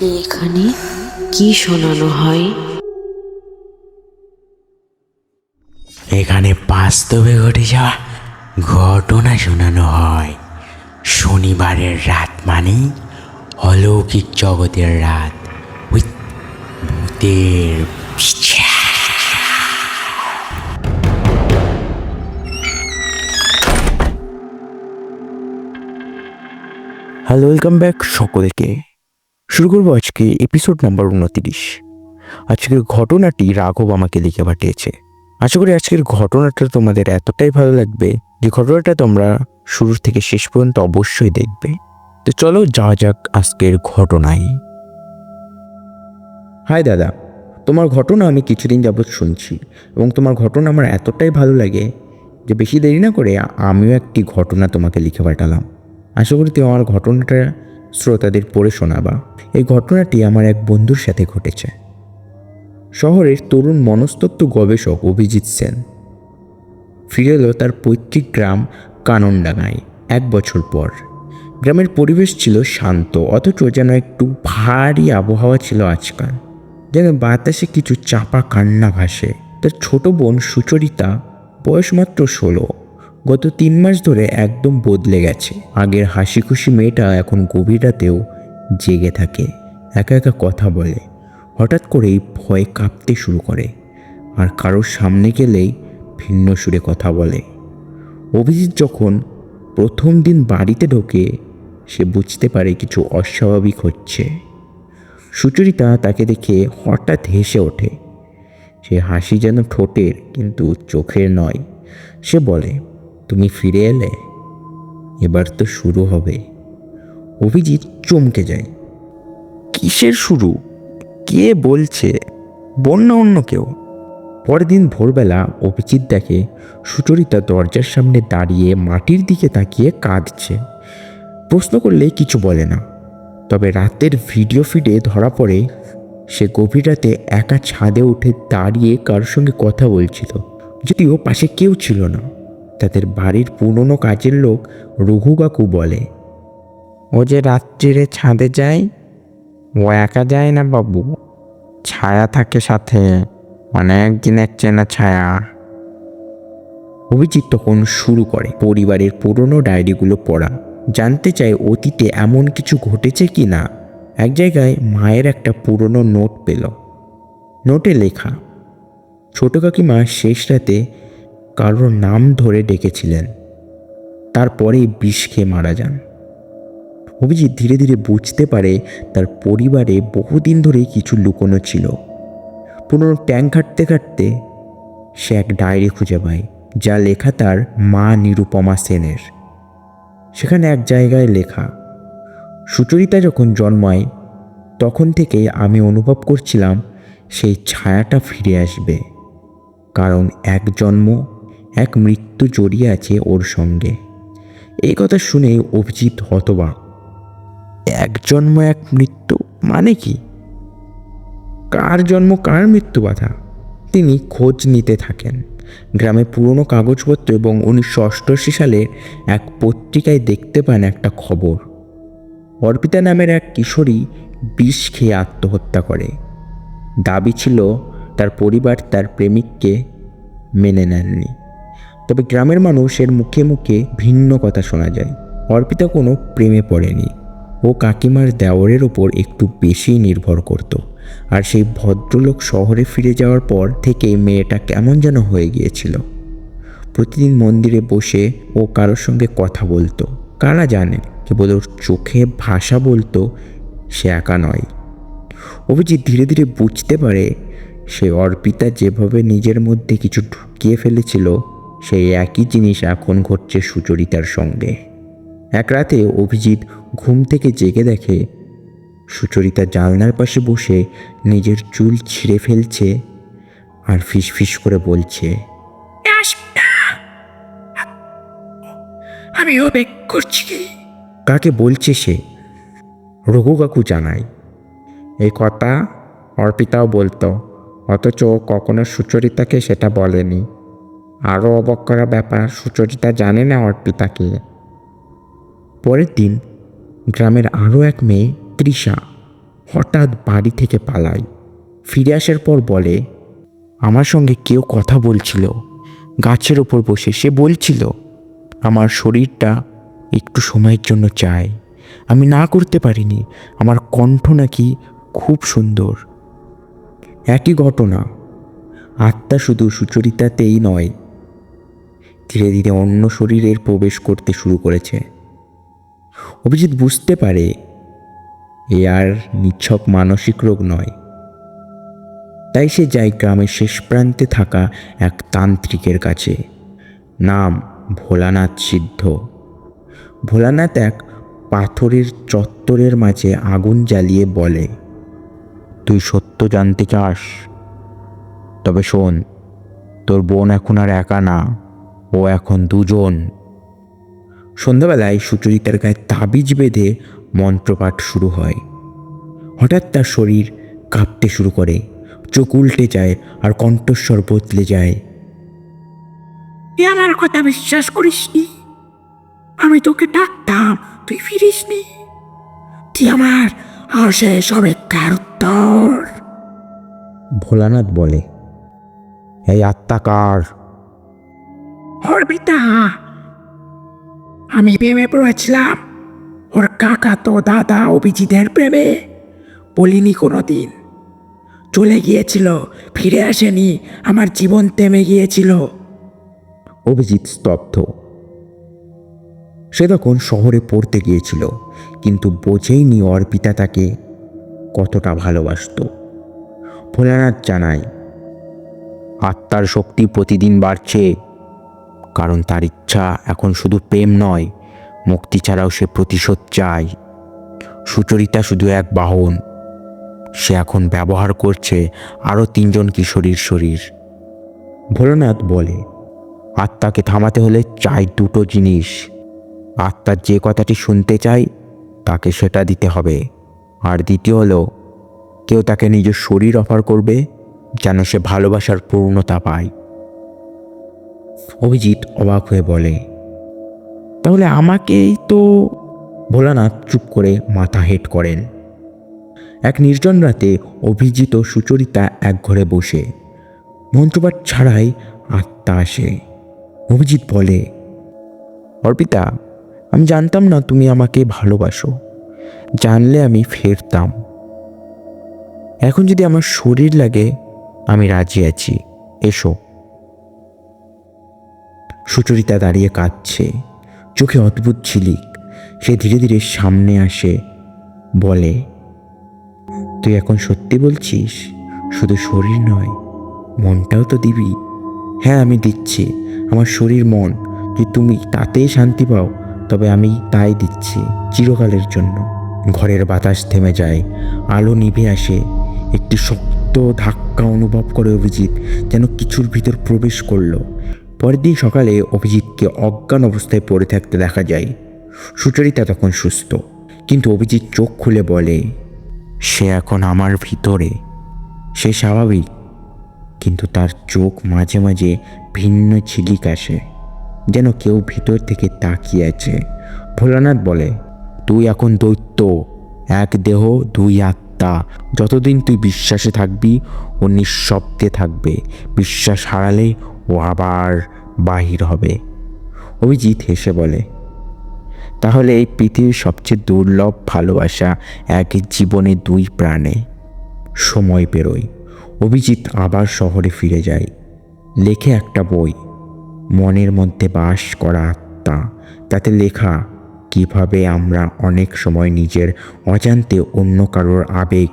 এখানে কি শোনানো হয়? এখানে বাস্তবে ঘটে যাওয়া ঘটনা শোনানো হয়। শনিবারের রাত মানেই অলৌকিক জগতের রাত। উইথ ভূতের হ্যালো ওয়েলকাম ব্যাক সকলকে। শুরু করব আজকে এপিসোড নাম্বার উনতিরিশ। আজকের ঘটনাটি রাঘব আমাকে লিখে পাঠিয়েছে। আশা করি আজকের ঘটনাটা তোমাদের এতটাই ভালো লাগবে যে ঘটনাটা তোমরা শুরু থেকে শেষ পর্যন্ত অবশ্যই দেখবে। তো চলো যাওয়া যাক আজকের ঘটনায়। হাই দাদা, তোমার ঘটনা আমি কিছুদিন যাবৎ শুনছি এবং তোমার ঘটনা আমার এতটাই ভালো লাগে যে বেশি দেরি না করে আমিও একটি ঘটনা তোমাকে লিখে পাঠালাম। আশা করি তুমি আমার ঘটনাটা শ্রোতাদের পড়ে শোনাবা। এই ঘটনাটি আমার এক বন্ধুর সাথে ঘটেছে। শহরের তরুণ মনস্তত্ত্ব গবেষক অভিজিৎ সেন। ফিরে এলো তার পৈতৃক গ্রাম কাননডাঙ্গায় এক বছর পর। গ্রামের পরিবেশ ছিল শান্ত, অথচ যেন একটু ভারী আবহাওয়া ছিল আজকাল। যেন বাতাসে কিছু চাপা কান্না ভাসে। তার ছোট বোন সুচরিতা, বয়স মাত্র ষোলো। গত তিন মাস ধরে একদম বদলে গেছে। আগের হাসি খুশি মেয়েটা এখন গভীর রাতেও জেগে থাকে, একা একা কথা বলে, হঠাৎ করেই ভয় কাঁপতে শুরু করে আর কারোর সামনে গেলেই ভিন্ন সুরে কথা বলে। অভিজিৎ যখন প্রথম দিন বাড়িতে ঢোকে, সে বুঝতে পারে কিছু অস্বাভাবিক হচ্ছে। সুচরিতা তাকে দেখে হঠাৎ হেসে ওঠে। সে হাসি যেন ঠোঁটের, কিন্তু চোখের নয়। সে বলে তুমি ফিরে এলে এবার তো শুরু হবে। অভিজিৎ চমকে যায়। কিসের শুরু? কে বলছে? বোন না অন্য কেউ। পরের দিন ভোরবেলা অভিজিৎ দেখে সুচরিতা দরজার সামনে দাঁড়িয়ে মাটির দিকে তাকিয়ে কাঁদছে। প্রশ্ন করলে কিছু বলে না। তবে রাতের ভিডিও ফিডে ধরা পড়ে সে গভীর রাতে একা ছাদে উঠে দাঁড়িয়ে কারোর সঙ্গে কথা বলছিল যদিও পাশে কেউ ছিল না। তাদের বাড়ির পুরনো কাজের লোক রঘু কাকু বলে, ও যে রাত্রিরে ছাদে যায়, ও একা যায় না বাবু। ছায়া থাকে সাথে, অনেক দিনের চেনা ছায়া। অভিজিৎ তখন শুরু করে পরিবারের পুরনো ডায়েরিগুলো পড়া। জানতে চায় অতীতে এমন কিছু ঘটেছে কি না এক জায়গায় মায়ের একটা পুরনো নোট পেল। নোটে লেখা, ছোট কাকিমা, শেষ রাতে কারোর নাম ধরে ডেকেছিলেন। তারপরেই বিষ খেয়ে মারা যান। অভিজিৎ ধীরে ধীরে বুঝতে পারে তার পরিবারে বহুদিন ধরেই কিছু লুকোনো ছিল। পুরনো ট্যাঙ্ক ঘাটতে ঘাটতে সে এক ডায়েরি খুঁজে পায়, যা লেখা তার মা নিরুপমা সেনের। সেখানে এক জায়গায় লেখা, সুচরিতা যখন জন্মায়, তখন থেকেই আমি অনুভব করছিলাম সেই ছায়াটা ফিরে আসবে। কারণ এক জন্ম এক মৃত্যু জড়িয়ে আছে ওর সঙ্গে। এই কথা শুনে অভিজিৎ হতবাক। এক জন্ম, এক মৃত্যু মানে কি? কার জন্ম, কার মৃত্যু বাধা? তিনি খোঁজ নিতে থাকেন। গ্রামে পুরনো কাগজপত্র এবং উনিশশো অষ্টআশি সালে এক পত্রিকায় দেখতে পান একটা খবর। অর্পিতা নামের এক কিশোরী বিষ খেয়ে আত্মহত্যা করে। দাবি ছিল, তার পরিবার তার প্রেমিককে মেনে নেননি। তবে গ্রামের মানুষের মুখে মুখে ভিন্ন কথা শোনা যায়। অর্পিতা কোনো প্রেমে পড়েনি। ও কাকিমার দেওয়ারের ওপর একটু বেশি নির্ভর করত। আর সেই ভদ্রলোক শহরে ফিরে যাওয়ার পর থেকে মেয়েটা কেমন যেন হয়ে গিয়েছিল। প্রতিদিন মন্দিরে বসে ও কারোর সঙ্গে কথা বলতো। কারা জানে, কেবল ওর চোখে ভাষা বলতো, সে একা নয়। অভিজিৎ ধীরে ধীরে বুঝতে পারে, সে অর্পিতা যেভাবে নিজের মধ্যে কিছু ঢুকিয়ে ফেলেছিল সেই একই জিনিস এখন ঘটছে সুচরিতার সঙ্গে। এক রাতে অভিজিৎ ঘুম থেকে জেগে দেখে সুচরিতা জানলার পাশে বসে নিজের চুল ছিঁড়ে ফেলছে আর ফিস ফিস করে বলছে আমি করছি কাকে বলছে সে? রঘু কাকু জানায় এই কথা অর্পিতাও বলতো অথচ কখনো সুচরিতাকে সেটা বলেনি। আরও অবাক করা ব্যাপার, সুচরিতা জানে না অর্পিতাকে পরের দিন গ্রামের আরও এক মেয়ে, তৃষা, হঠাৎ বাড়ি থেকে পালায়। ফিরে আসার পর বলে, আমার সঙ্গে কেউ কথা বলছিল। গাছের ওপর বসে সে বলছিল, আমার শরীরটা একটু সময়ের জন্য চাই। আমি না করতে পারিনি। আমার কণ্ঠ নাকি খুব সুন্দর। একই ঘটনা। আত্মা শুধু সুচরিতাতেই নয় ধীরে ধীরে অন্য শরীরের প্রবেশ করতে শুরু করেছে। অভিজিৎ বুঝতে পারে, এ আর নিছক মানসিক রোগ নয়। তাই সে যায় গ্রামের শেষ প্রান্তে থাকা এক তান্ত্রিকের কাছে। নাম ভোলানাথ সিদ্ধ। ভোলানাথ এক পাথরের চত্বরের মাঝে আগুন জ্বালিয়ে বলে, তুই সত্য জানতে চাস? তবে শোন, তোর বোন এখন আর একা না। ও এখন দুজন। সন্ধ্যাবেলায় সুচরিতার গায়ে তাবিজ বেঁধে মন্ত্রপাঠ শুরু হয়। হঠাৎ তার শরীর কাঁপতে শুরু করে চোখ উল্টে যায় আর কণ্ঠস্বর বদলে যায়। তুই আমার কথা বিশ্বাস করিসনি আমি তোকে ডাকতাম তুই ফিরিসনি তুই আমার অশেষ অপেক্ষার উত্তর। ভোলানাথ বলে এই আত্মাকার অর্পিতা আমি প্রেমে পড়েছিলাম, ওর কাকা তো দাদা অভিজিতের প্রেমে বলিনি কোনোদিন। চলে গিয়েছিল, ফিরে আসেনি, আমার জীবন থেমে গিয়েছিল। অভিজিৎ স্তব্ধ। সে তখন শহরে পড়তে গিয়েছিল, কিন্তু বোঝেইনি অর্পিতা তাকে কতটা ভালোবাসত। ভোলানাথ জানায়, আত্মার শক্তি প্রতিদিন বাড়ছে। কারণ তার ইচ্ছা এখন শুধু প্রেম নয়, মুক্তি ছাড়াও সে প্রতিশোধ চায়। সুচরিতা শুধু এক বাহন। সে এখন ব্যবহার করছে আরও তিনজন কিশোরীর শরীর। ভোলানাথ বলে, আত্মাকে থামাতে হলে চাই দুটো জিনিস। আত্মার যে কথাটি শুনতে চাই তাকে সেটা দিতে হবে। আর দ্বিতীয় হলো, কেউ তাকে নিজের শরীর অফার করবে, যেন সে ভালোবাসার পূর্ণতা পায়। অভিজিৎ অবাক হয়ে বলে, তাহলে আমাকেই তো ভোলানাথ চুপ করে মাথা হেট করেন। এক নির্জন রাতে অভিজিৎ ও সুচরিতা এক ঘরে বসে মন্ত্রপাঠ ছাড়াই আত্মা আসে। অভিজিৎ বলে, অর্পিতা, আমি জানতাম না তুমি আমাকে ভালোবাসো। জানলে আমি ফেরতাম। এখন যদি আমার শরীর লাগে, আমি রাজি আছি। এসো। সুচরিতা দাঁড়িয়ে কাঁদছে। চোখে অদ্ভুত ঝিলিক। সে ধীরে ধীরে সামনে আসে, বলে, তুই এখন সত্যি বলছিস? শুধু শরীর নয়, মনটাও তো দিবি? হ্যাঁ আমি দিচ্ছি। আমার শরীর মন। যদি তুমি তাতেই শান্তি পাও, তবে আমি তাই দিচ্ছি, চিরকালের জন্য। ঘরের বাতাস থেমে যায়, আলো নিভে আসে। একটি শক্ত ধাক্কা অনুভব করে অভিজিৎ যেন কিছুর ভিতর প্রবেশ করল। পরের দিন সকালে অভিজিৎকে অজ্ঞান অবস্থায় পড়ে থাকতে দেখা যায়। সুচরিতা তখন সুস্থ, কিন্তু অভিজিৎ চোখ খুলে বলে, সে এখন আমার ভিতরে। সে স্বাভাবিক, কিন্তু তার চোখ মাঝে মাঝে ভিন্ন ঝিলিক আসে, যেন কেউ ভিতর থেকে তাকিয়ে আছে। ভোলানাথ বলে, তুই এখন দৈত্য, এক দেহ, দুই আত্মা। যতদিন তুই বিশ্বাসে থাকবি, ও নিঃশব্দে থাকবে। বিশ্বাস হারালে ও আবার বাহির হবে। অভিজিৎ হেসে বলে, তাহলে এই পৃথিবীর সবচেয়ে দুর্লভ ভালোবাসা এক জীবনে দুই প্রাণে। সময় পেরোয় অভিজিৎ আবার শহরে ফিরে যায়। লেখে একটা বই, মনের মধ্যে বাস করা আত্মা। তাতে লেখা কীভাবে আমরা অনেক সময় নিজের অজান্তে অন্য কারোর আবেগ,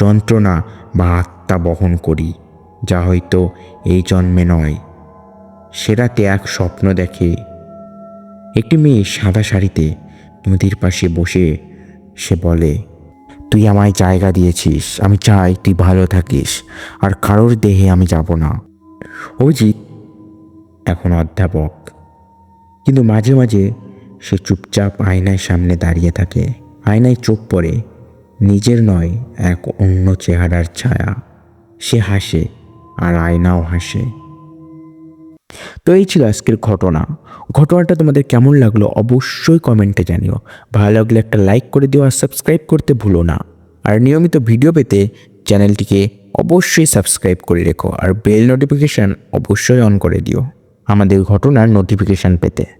যন্ত্রণা বা আত্মা বহন করি, যা হয়তো এই জন্মে নয়। সেরাতে এক স্বপ্ন দেখে একটি মেয়ে সাদা শাড়িতে নদীর পাশে বসে সে বলে, তুই আমায় জায়গা দিয়েছিস, আমি চাই তুই ভালো থাকিস, আর কারোর দেহে আমি যাব না। অভিজিৎ এখন অধ্যাপক। কিন্তু মাঝে মাঝে সে চুপচাপ আয়নায় সামনে দাঁড়িয়ে থাকে। আয়নায় চোখ পড়ে। নিজের নয়, এক অন্য চেহারার ছায়া। সে হাসে আর আয়নাও হাসে। তো এই ছিল আজকের ঘটনা। ঘটনাটা তোমাদের কেমন লাগল অবশ্যই কমেন্টে জানিও। ভালো লাগলে একটা লাইক করে দিও আর সাবস্ক্রাইব করতে ভুলো না। আর নিয়মিত ভিডিও পেতে চ্যানেলটিকে অবশ্যই সাবস্ক্রাইব করে রেখো আর বেল নোটিফিকেশান অবশ্যই অন করে দিও। আমাদের ঘটনার নোটিফিকেশান পেতে।